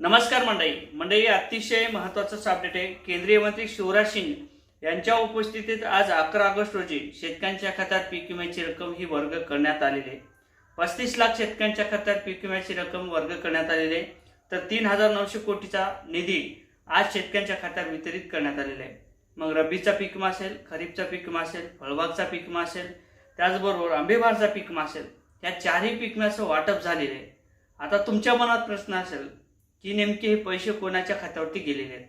नमस्कार मंडळी. मंडळी अतिशय महत्वाचं अपडेट आहे. केंद्रीय मंत्री शिवराज सिंग यांच्या उपस्थितीत आज अकरा ऑगस्ट रोजी शेतकऱ्यांच्या खात्यात पीक विम्याची रक्कम ही वर्ग करण्यात आलेली आहे. पस्तीस लाख शेतकऱ्यांच्या खात्यात पीक विम्याची रक्कम वर्ग करण्यात आलेली आहे. तर तीन हजार नऊशे कोटीचा निधी आज शेतकऱ्यांच्या खात्यात वितरित करण्यात आलेला आहे. मग रब्बीचा पीक विमा असेल खरीपचा पीक विमा असेल फळबागचा पीक विमा असेल त्याचबरोबर आंबेबारचा पीक विमा असेल या चारही पीक विम्याचं वाटप झालेलं आहे. आता तुमच्या मनात प्रश्न असेल की नेमके हे पैसे कोणाच्या खात्यावरती गेलेले आहेत?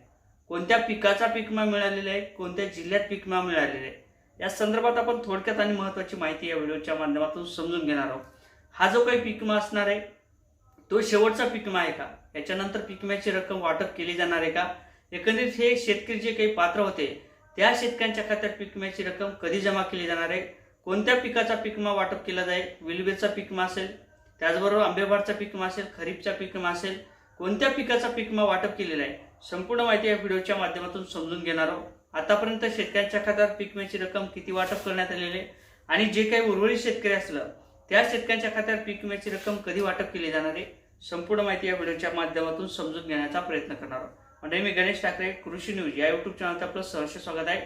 कोणत्या पिकाचा पीक विमा मिळालेला आहे? कोणत्या जिल्ह्यात पीक विमा मिळालेला आहे? या संदर्भात आपण थोडक्यात आणि महत्त्वाची माहिती या व्हिडिओच्या माध्यमातून समजून घेणार आहोत. हा जो काही पिकमा असणार आहे तो शेवटचा पिकमा आहे का? याच्यानंतर पिकम्याची रक्कम वाटप केली जाणार आहे का? एकंदरीत हे शेतकरी जे काही पात्र होते त्या शेतकऱ्यांच्या खात्यात पिकम्याची रक्कम कधी जमा केली जाणार आहे? कोणत्या पिकाचा पीक विमा वाटप केला जाईल? विलबेचा पीक असेल त्याचबरोबर आंबेबारचा पीक असेल खरीपचा पीक असेल कोणत्या पिकाचा पीक विमा वाटप केलेला आहे? संपूर्ण माहिती या व्हिडिओच्या माध्यमातून समजून घेणार आहोत. आतापर्यंत शेतकऱ्यांच्या खात्यात पीक विम्याची रक्कम किती वाटप करण्यात आलेली आहे आणि जे काही उर्वरित शेतकरी असलं त्या शेतकऱ्यांच्या खात्यात पीक विम्याची रक्कम कधी वाटप केली जाणार आहे? संपूर्ण माहिती या व्हिडिओच्या माध्यमातून समजून घेण्याचा प्रयत्न करणार आहोत. म्हणजे मी गणेश ठाकरे कृषी न्यूज या युट्यूब चॅनलचं आपलं सहर्ष स्वागत आहे.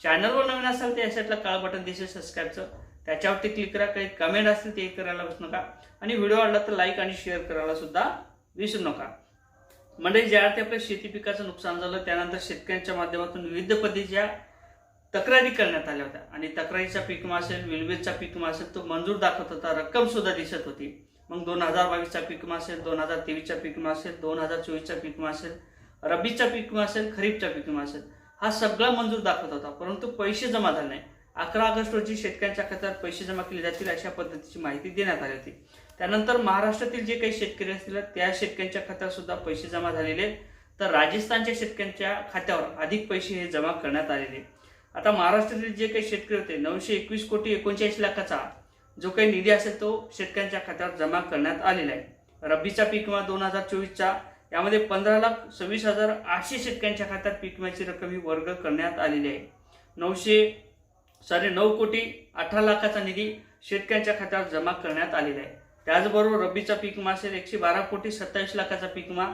चॅनलवर नवीन असाल तर या काळ बटन दिसेल सबस्क्राईबचं त्याच्यावरती क्लिक करा काही कमेंट असतील ते करायला बस नका. आणि व्हिडिओ आवडला तर लाईक आणि शेअर करायला सुद्धा विसरू नका. म्हणजे ज्या अर्थी आपल्या शेती पिकाचं नुकसान झालं त्यानंतर शेतकऱ्यांच्या माध्यमातून विविध पद्धतीच्या तक्रारी करण्यात आल्या होत्या. आणि तक्रारीचा पीक असेल विलवेजचा पीक असेल तो मंजूर दाखवत होता रक्कम सुद्धा दिसत होती. मग दोन हजार बावीसचा पीक असेल दोन हजार तेवीसचा पीक असेल दोन हजार चोवीसचा पीक असेल रब्बीचा पीक असेल खरीपचा पीक असेल हा सगळा मंजूर दाखवत होता. परंतु पैसे जमा झाले नाही. अकरा ऑगस्ट रोजी शेतकऱ्यांच्या खात्यात पैसे जमा केले जातील अशा पद्धतीची माहिती देण्यात आली होती. त्यानंतर महाराष्ट्रातील जे काही शेतकरी असतील त्या शेतकऱ्यांच्या खात्यात सुद्धा पैसे जमा झालेले आहेत. तर राजस्थानच्या शेतकऱ्यांच्या खात्यावर अधिक पैसे हे जमा करण्यात आलेले आहेत. आता महाराष्ट्रातील जे काही शेतकरी होते नऊशे एकवीस कोटी एकोणचाळीस लाखाचा जो काही निधी असेल तो शेतकऱ्यांच्या खात्यावर जमा करण्यात आलेला आहे. रब्बीचा पीक विमा दोन हजार चोवीसचा यामध्ये पंधरा लाख सव्वीस हजार आठशे शेतकऱ्यांच्या खात्यात पीक विम्याची रक्कम ही वर्ग करण्यात आलेली आहे. नऊशे साडे नऊ कोटी अठरा लाखाचा निधी शेतकऱ्यांच्या खात्यावर जमा करण्यात आलेला आहे. त्याचबरोबर रब्बीचा पीक विमा असेल एकशे बारा कोटी सत्तावीस लाखाचा पीक विमा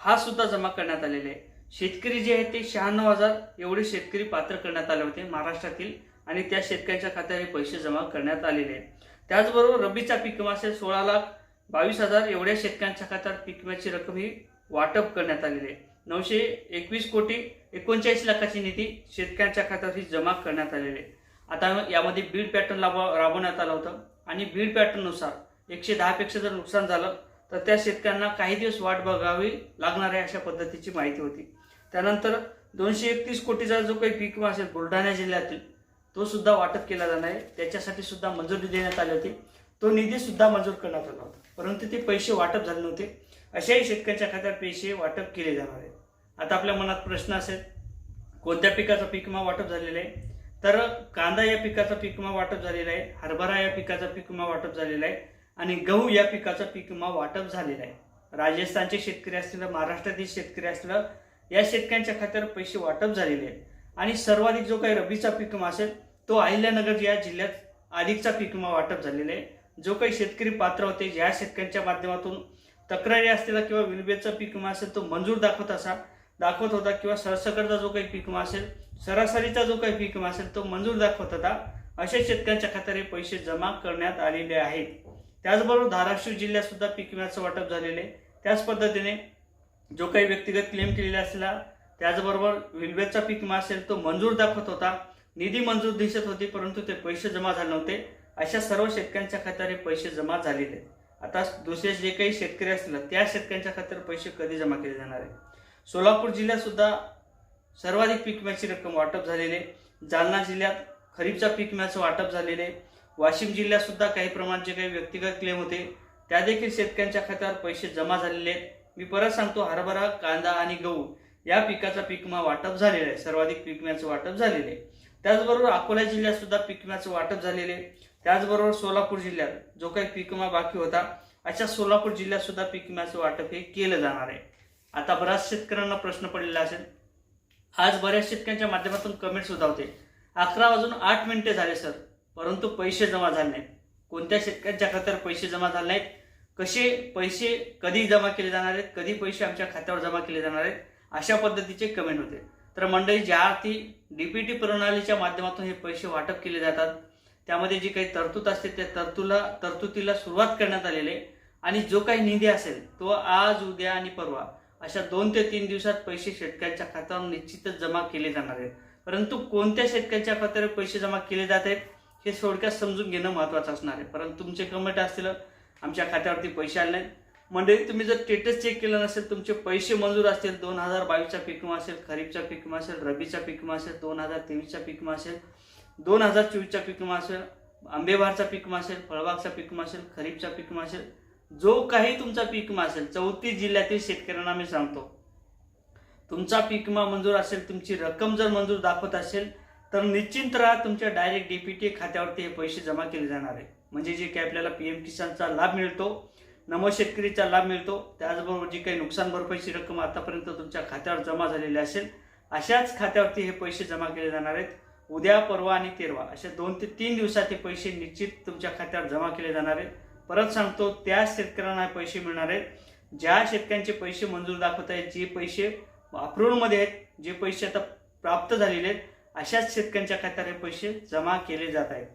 हा सुद्धा जमा करण्यात आलेला आहे. शेतकरी जे आहेत ते शहाण्णव हजार एवढे शेतकरी पात्र करण्यात आले होते महाराष्ट्रातील आणि त्या शेतकऱ्यांच्या खात्यावर हे पैसे जमा करण्यात आलेले आहेत. त्याचबरोबर रब्बीचा पीक विमा असेल सोळा लाख बावीस हजार एवढ्या शेतकऱ्यांच्या खात्यावर पीक विम्याची रक्कम ही वाटप करण्यात आलेली आहे. नऊशे एकवीस कोटी एकोणचाळीस लाखाची निधी शेतकऱ्यांच्या खात्यावर ही जमा करण्यात आलेली आहे. आता यामध्ये बीड पॅटर्न लाभ राबवण्यात आलं होतं. आणि बीड पॅटर्ननुसार एकशे दहापेक्षा जर नुकसान झालं तर त्या शेतकऱ्यांना काही दिवस वाट बघावी लागणार आहे अशा पद्धतीची माहिती होती. त्यानंतर दोनशे एकतीस कोटीचा जो काही पीक विमा असेल बुलढाणा जिल्ह्यातील तो सुद्धा वाटप केला जाणार आहे. त्याच्यासाठी सुद्धा मंजुरी देण्यात आली होती. तो निधी सुद्धा मंजूर करण्यात आला होता. परंतु ते पैसे वाटप झाले नव्हते. अशाही शेतकऱ्यांच्या खात्यात पैसे वाटप केले जाणार आहेत. आता आपल्या मनात प्रश्न असेल कोणत्या पिकाचा पीक विमा वाटप झालेला आहे? तर कांदा या पिकाचा पीक विमा वाटप झालेला आहे हरभरा या पिकाचा पीक विमा वाटप झालेला आहे आणि गहू या पिकाचा पीक विमा वाटप झालेला आहे. राजस्थानचे शेतकरी असलेलं महाराष्ट्रातील शेतकरी असलेलं या शेतकऱ्यांच्या खात्यावर पैसे वाटप झालेले आहेत. आणि सर्वाधिक जो काही रब्बीचा पीक विमा असेल तो अहिल्यानगर या जिल्ह्यात अधिकचा पीक विमा वाटप झालेला आहे. जो काही शेतकरी पात्र होते ज्या शेतकऱ्यांच्या माध्यमातून तक्रारी असलेला किंवा विलबेचा पीक विमा असेल तो मंजूर दाखवत असा दाखवत होता किंवा सरसकटचा जो काही पीक असेल सरासरीचा जो काही पीक असेल तो मंजूर दाखवत होता. अशा शेतकऱ्यांच्या खात्यात हे पैसे जमा करण्यात आलेले आहेत. त्याचबरोबर धाराशिव जिल्ह्यात सुद्धा पीक विम्याचं वाटप झालेलं आहे. त्याच पद्धतीने जो काही व्यक्तिगत क्लेम केलेला असला त्याचबरोबर विलवेचा पीक विमा असेल तो मंजूर दाखवत होता. निधी मंजूर दिसत होती परंतु ते पैसे जमा झाले नव्हते. अशा सर्व शेतकऱ्यांच्या खात्यावर हे पैसे जमा झालेले आता दुसरे जे काही शेतकरी असतील त्या शेतकऱ्यांच्या खात्यावर पैसे कधी जमा केले जाणार आहे सोलापूर जिल्ह्यात सुद्धा सर्वाधिक पीक विम्याची रक्कम वाटप झालेली आहे. जालना जिल्ह्यात खरीपचा पीक विम्याचं वाटप झालेले आहे. वाशिम जिल्ह्यात सुद्धा काही प्रमाणात जे काही व्यक्तिगत क्लेम होते त्या देखील शेतकऱ्यांच्या खात्यावर पैसे जमा झालेले आहेत. मी परत सांगतो हरभरा कांदा आणि गहू या पिकाचा पीक विमा वाटप झालेला आहे. सर्वाधिक पीक विम्याचं वाटप झालेले आहे. त्याचबरोबर अकोला जिल्ह्यात सुद्धा पीक विम्याचं वाटप झालेले आहे. त्याचबरोबर सोलापूर जिल्ह्यात जो काही पीक विमा बाकी होता अशा सोलापूर जिल्ह्यात सुद्धा पीक विम्याचं वाटप हे केलं जाणार आहे. आता बऱ्याच शेतकऱ्यांना प्रश्न पडलेला असेल. आज बऱ्याच शेतकऱ्यांच्या माध्यमातून कमेंट सुद्धा होते. अकरा वाजून आठ मिनिटे झाले सर परंतु पैसे जमा झाले नाहीत. कोणत्या शेतकऱ्यांच्या खात्यावर पैसे जमा झाले नाहीत? कसे पैसे कधी जमा केले जाणार आहेत? कधी पैसे आमच्या खात्यावर जमा केले जाणार आहेत? अशा पद्धतीचे कमेंट होते. तर मंडळी ज्या अर्थी डीपीटी प्रणालीच्या माध्यमातून हे पैसे वाटप केले जातात त्यामध्ये जी काही तरतूद असते त्या तरतूला तरतुदीला सुरुवात करण्यात आलेली आहे. आणि जो काही निधी असेल तो आज उद्या आणि परवा अशा दोन ते तीन दिवसात पैसे शेतकऱ्यांच्या खात्यावर निश्चितच जमा केले जाणार आहेत. परंतु कोणत्या शेतकऱ्यांच्या खात्यावर पैसे जमा केले जात आहेत हे थोडक्यात समजून घेणं महत्त्वाचं असणार आहे. परंतु तुमचे कमेंट असतील आमच्या खात्यावरती पैसे आले नाहीत. मंडळी तुम्ही जर स्टेटस चेक केलं नसेल तुमचे पैसे मंजूर असतील दोन हजार बावीसचा पीक विमा असेल खरीपचा पीक विमा असेल रबीचा पीक विमा असेल दोन हजार तेवीसचा पीक विमा असेल दोन हजार चोवीसचा पीक विमा असेल आंबेबारचा पीक विमा असेल फळबागचा पीक विमा असेल खरीपचा पीक विमा असेल जो काही तुमचा पीक विमा असेल चौतीस जिल्ह्यातील शेतकऱ्यांना मी सांगतो. तुमचा पीक विमा मंजूर असेल तुमची रक्कम जर मंजूर दाखवत असेल तर निश्चिंत राहा तुमच्या डायरेक्ट डीपीटी खात्यावरती हे पैसे जमा केले जाणार आहे. म्हणजे जे काही आपल्याला पी एम किसानचा लाभ मिळतो नमो शेतकरीचा लाभ मिळतो त्याचबरोबर जी काही नुकसान भरपाईची रक्कम आतापर्यंत तुमच्या खात्यावर जमा झालेली असेल अशाच खात्यावरती हे पैसे जमा केले जाणार आहेत. उद्या परवा आणि तेरवा अशा दोन ते तीन दिवसात हे पैसे निश्चित तुमच्या खात्यावर जमा केले जाणार आहेत. परत सांगतो त्या शेतकऱ्यांना पैसे मिळणार आहेत. ज्या शेतकऱ्यांचे पैसे मंजूर दाखवत आहेत जे पैसे अप्रुव्हमध्ये आहेत जे पैसे आता प्राप्त झालेले आहेत अशाच शेतकऱ्यांच्या खात्यात हे पैसे जमा केले जात आहेत.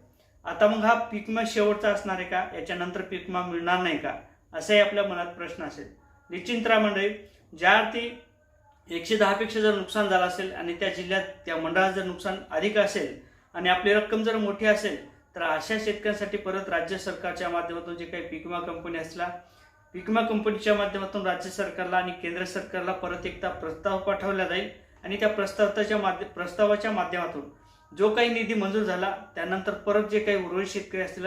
आता मग हा पीक विमा शेवटचा असणार आहे का? याच्यानंतर पीक विमा मिळणार नाही का? असाही आपल्या मनात प्रश्न असेल. निश्चिंत राहा मंडळी ज्या अर्थी एकशे दहापेक्षा जर नुकसान झालं असेल आणि त्या जिल्ह्यात त्या मंडळात जर नुकसान अधिक असेल आणि आपली रक्कम जर मोठी असेल तर अशा शेतकऱ्यांसाठी परत राज्य सरकारच्या माध्यमातून जे काही पीक विमा कंपनी असला पीक विमा कंपनीच्या माध्यमातून राज्य सरकारला आणि केंद्र सरकारला परत एकदा प्रस्ताव पाठवला जाईल. आणि त्या प्रस्तावाच्या माध्य प्रस्तावाच्या माध्यमातून जो काही निधी मंजूर झाला त्यानंतर परत जे काही उर्वरित शेतकरी असतील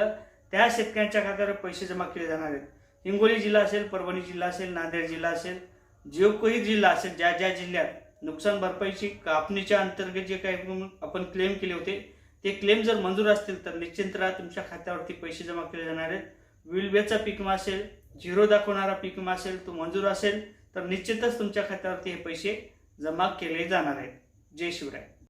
त्या शेतकऱ्यांच्या खात्यावर पैसे जमा केले जाणार आहेत. हिंगोली जिल्हा असेल परभणी जिल्हा असेल नांदेड जिल्हा असेल जो काही जिल्हा असेल ज्या ज्या जिल्ह्यात नुकसान भरपाईची कापणीच्या अंतर्गत जे काही आपण क्लेम केले होते ते क्लेम जर मंजूर असतील तर निश्चिंत राहा तुमच्या खात्यावरती पैसे जमा केले जाणार आहेत. विलबेचा पीक विमा असेल झिरो दाखवणारा पीक विमा असेल तो मंजूर असेल तर निश्चितच तुमच्या खात्यावरती हे पैसे जमा केले जाणार आहेत. जय शिवराय.